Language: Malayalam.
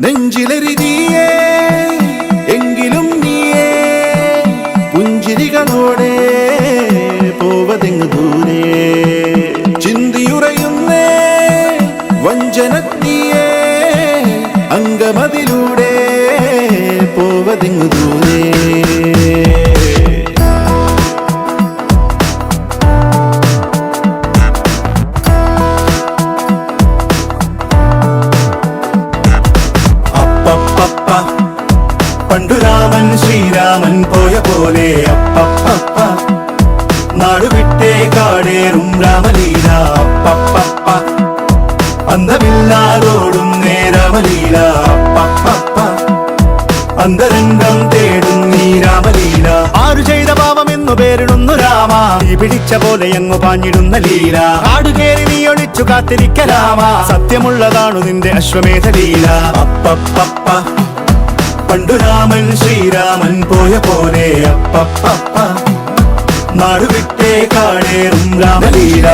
നെഞ്ചിലെരുതിയേ എങ്കിലും നീയേ പുഞ്ചിരികളോടെ പോവതെങ്ങ് ദൂരെ. ചിന്തിയുറയുന്നേ വഞ്ചനത്തിയേ അങ്കമതിലൂടെ പോവതെങ്ങ് ദൂരെ. പണ്ടു രാമൻ ശ്രീരാമൻ പോയ പോലെ അപ്പപ്പ നാടുവിട്ടേ കാടേറും രാമലീല അപ്പപ്പ അന്തമില്ലാതോടും നേരമലീല അപ്പപ്പ അന്തരംഗം തേടും നീ രാമലീല. ആരു ചെയ്ത പാപം എന്നു പേരിടുന്നു രാമ. നീ പിടിച്ച പോലെ എങ്ങു പാഞ്ഞിടുന്ന ലീല. ആടുകേറി നീ ഒളിച്ചു കാത്തിരിക്ക രാമ. സത്യമുള്ളതാണു നിന്റെ അശ്വമേധ ലീല അപ്പപ്പപ്പ പണ്ടു രാമൻ ശ്രീരാമൻ പോയ പോലെ അപ്പപ്പ നാടുവിട്ടേ കാണേറും രാമലീല.